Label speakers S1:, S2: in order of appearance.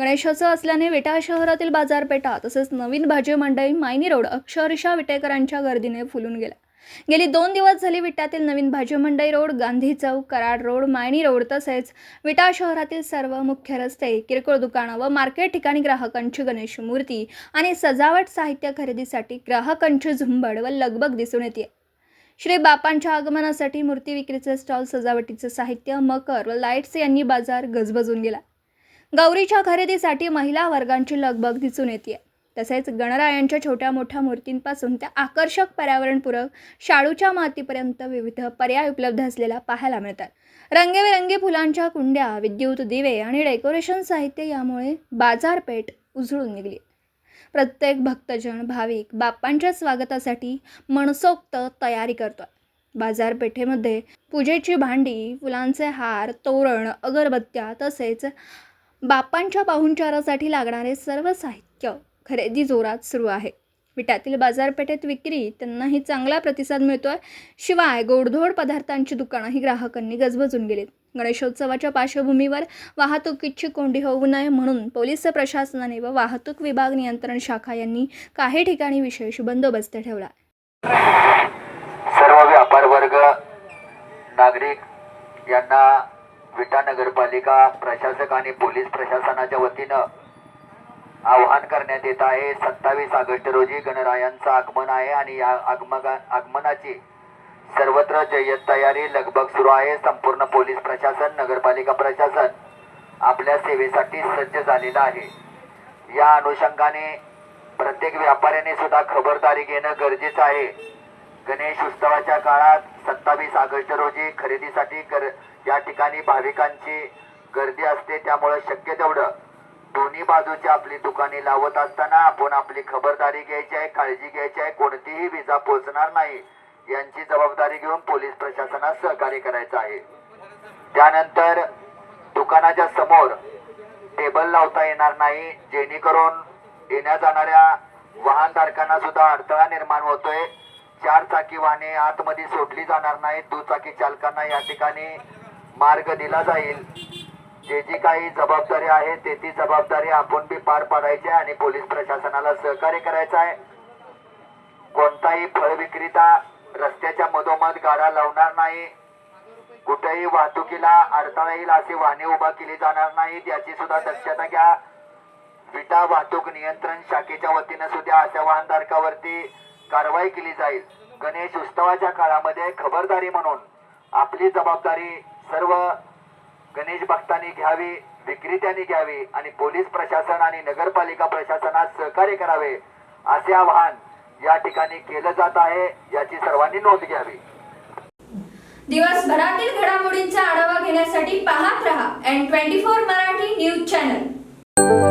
S1: गणेशोत्सव असल्याने विटा शहरातील बाजारपेठा तसेच नवीन भाजी मंडई मायनी रोड अक्षरशः विटेकरांच्या गर्दीने फुलून गेला गेली दोन दिवस झाली विट्यातील नवीन भाजी मंडई रोड गांधी चौक कराड रोड मायणी रोड तसेच विटा शहरातील सर्व मुख्य रस्ते किरकोळ दुकानं व मार्केट ठिकाणी ग्राहकांची गणेश मूर्ती आणि सजावट साहित्य खरेदीसाठी ग्राहकांची झुंबड व लगबग दिसून येते. श्री बापांच्या आगमनासाठी मूर्ती विक्रीचे स्टॉल सजावटीचे साहित्य मकर व लाईट्स यांनी बाजार गजबजून गेला. गौरीच्या खरेदीसाठी महिला वर्गांची लगबग दिसून येते तसेच गणरायांच्या छोट्या मोठ्या मूर्तींपासून त्या आकर्षक पर्यावरणपूरक शाडूच्या मातीपर्यंत विविध पर्याय उपलब्ध असलेल्या पाहायला मिळतात. रंगीबेरंगी फुलांच्या कुंड्या विद्युत दिवे आणि डेकोरेशन साहित्य यामुळे बाजारपेठ उजळून निघली. प्रत्येक भक्तजन भाविक बाप्पांच्या स्वागतासाठी मनसोक्त तयारी करतो बाजारपेठेमध्ये पूजेची भांडी फुलांचे हार तोरण अगरबत्त्या तसेच बाप्पांच्या पाहुणचारासाठी लागणारे सर्व साहित्य खरेदी जोरात सुरू आहे. विट्यातील बाजारपेठेत विक्री त्यांनाही चांगला प्रतिसाद मिळतोय. शिवाय गोडधोड पदार्थांची दुकानंही ग्राहकांनी गजबजून गेलीत. गणेशोत्सवाच्या पार्श्वभूमीवर वाहतुकीची कोंडी होऊ नये म्हणून पोलीस प्रशासनाने व वाहतूक विभाग नियंत्रण शाखा यांनी काही ठिकाणी विशेष बंदोबस्त ठेवला.
S2: सर्व व्यापार वर्ग नागरिक यांना विटा नगरपालिका प्रशासक आणि पोलीस प्रशासनाच्या वतीनं आवाहन करण्यात येत आहे. सत्तावीस ऑगस्ट रोजी गणरायांचं आगमन आहे आणि या आगमगा आगमनाची सर्वत्र जय्यत तयारी लगबग सुरू आहे. संपूर्ण पोलीस प्रशासन नगरपालिका प्रशासन आपल्या सेवेसाठी सज्ज झालेलं आहे. या अनुषंगाने प्रत्येक व्यापाऱ्याने सुद्धा खबरदारी घेणं गरजेचं आहे. गणेश उत्सवाच्या काळात सत्तावीस ऑगस्ट रोजी खरेदीसाठी गर या ठिकाणी भाविकांची गर्दी असते त्यामुळे शक्य तेवढं दोन्ही बाजूची आपली दुकाने लावत असताना आपण आपली खबरदारी घ्यायची आहे काळजी घ्यायची आहे कोणतीही विजा पोचणार नाही यांची जबाबदारी घेऊन पोलीस प्रशासनास सहकार्य करायचं आहे. त्यानंतर दुकानाच्या समोर टेबल लावता येणार नाही जेणेकरून येण्या जाणाऱ्या वाहनधारकांना सुद्धा अडथळा निर्माण होतोय. चार चाकी वाहने आतमध्ये सोडली जाणार नाहीत. दुचाकी चालकांना या ठिकाणी मार्ग दिला जाईल. जे जी काही जबाबदारी आहे ते ती जबाबदारी आपण बी पार पाडायची आहे आणि पोलीस प्रशासनाला सहकार्य करायचं आहे. कोणताही फळ विक्रेता रस्त्याच्या मधोमध गाडा लावणार नाही. कुठेही वाहतुकीला अडथळा येईल अशी वाहने उभा केली जाणार नाहीत. याची सुद्धा दक्षता घ्या. विटा वाहतूक नियंत्रण शाखेच्या वतीनं सुद्धा अशा वाहनधारकावरती कारवाई केली जाईल. गणेश उत्सवाच्या काळामध्ये खबरदारी म्हणून आपली जबाबदारी सर्व गणेश भक्तांनी घ्यावी विक्रेत्यांनी घ्यावी आणि पोलीस प्रशासन आणि नगरपालिका प्रशासनात सहकार्य करावे असे आवाहन या ठिकाणी केलं जात आहे. याची सर्वांनी नोंद घ्यावी.
S1: दिवसभरातील घडामोडींचा आढावा घेण्यासाठी पाहत रहा N twenty four Marathi news channel